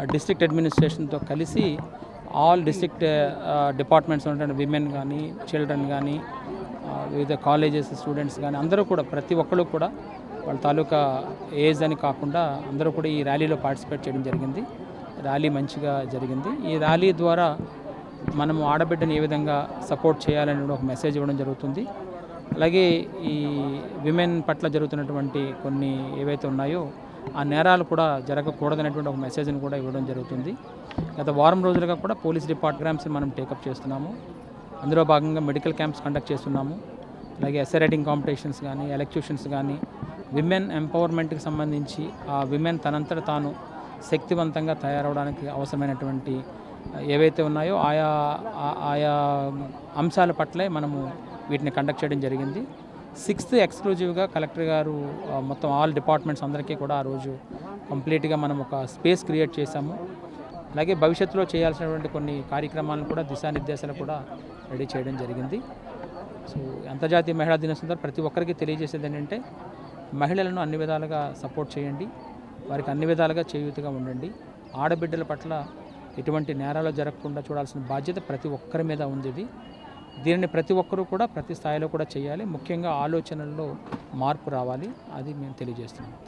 District అడ్మినిస్ట్రేషన్తో కలిసి all district departments ఉన్నటువంటి విమెన్ కానీ చిల్డ్రన్ కానీ వివిధ కాలేజెస్ స్టూడెంట్స్ కానీ అందరూ కూడా ప్రతి ఒక్కరు కూడా వాళ్ళ తాలూకా ఏజ్ అని కాకుండా అందరూ కూడా ఈ ర్యాలీలో పార్టిసిపేట్ చేయడం జరిగింది. ర్యాలీ మంచిగా జరిగింది. ఈ ర్యాలీ ద్వారా మనము ఆడబిడ్డని ఏ విధంగా సపోర్ట్ చేయాలని ఒక మెసేజ్ ఇవ్వడం జరుగుతుంది. అలాగే ఈ విమెన్ పట్ల జరుగుతున్నటువంటి కొన్ని ఏవైతే ఉన్నాయో ఆ నేరాలు కూడా జరగకూడదనేటువంటి ఒక మెసేజ్ని కూడా ఇవ్వడం జరుగుతుంది. గత వారం రోజులుగా కూడా పోలీస్ డిపార్ట్మెంట్స్ మనం టేకప్ చేస్తున్నాము. అందులో భాగంగా మెడికల్ క్యాంప్స్ కండక్ట్ చేస్తున్నాము. అలాగే ఎస్ఏ రైటింగ్ కాంపిటీషన్స్ కానీ ఎలక్ట్యూషన్స్ కానీ విమెన్ ఎంపవర్మెంట్కి సంబంధించి ఆ విమెన్ తనంతట తాను శక్తివంతంగా తయారవడానికి అవసరమైనటువంటి ఏవైతే ఉన్నాయో ఆయా ఆయా అంశాల పట్లే మనము వీటిని కండక్ట్ చేయడం జరిగింది. సిక్స్త్ ఎక్స్క్లూజివ్గా కలెక్టర్ గారు మొత్తం ఆల్ డిపార్ట్మెంట్స్ అందరికీ కూడా ఆ రోజు కంప్లీట్గా మనం ఒక స్పేస్ క్రియేట్ చేశాము. అలాగే భవిష్యత్తులో చేయాల్సినటువంటి కొన్ని కార్యక్రమాలను కూడా దిశానిర్దేశాలు కూడా రెడీ చేయడం జరిగింది. సో అంతర్జాతీయ మహిళా దినోత్సవం ప్రతి ఒక్కరికి తెలియజేసేది ఏంటంటే మహిళలను అన్ని విధాలుగా సపోర్ట్ చేయండి. వారికి అన్ని విధాలుగా చేయూతగా ఉండండి. ఆడబిడ్డల పట్ల ఎటువంటి నేరాలు జరగకుండా చూడాల్సిన బాధ్యత ప్రతి ఒక్కరి మీద ఉంది ఇది. దీనిని ప్రతి ఒక్కరూ కూడా ప్రతి స్థాయిలో కూడా చేయాలి. ముఖ్యంగా ఆలోచనల్లో మార్పు రావాలి. అది మేము తెలియజేస్తున్నాం. థ్యాంక్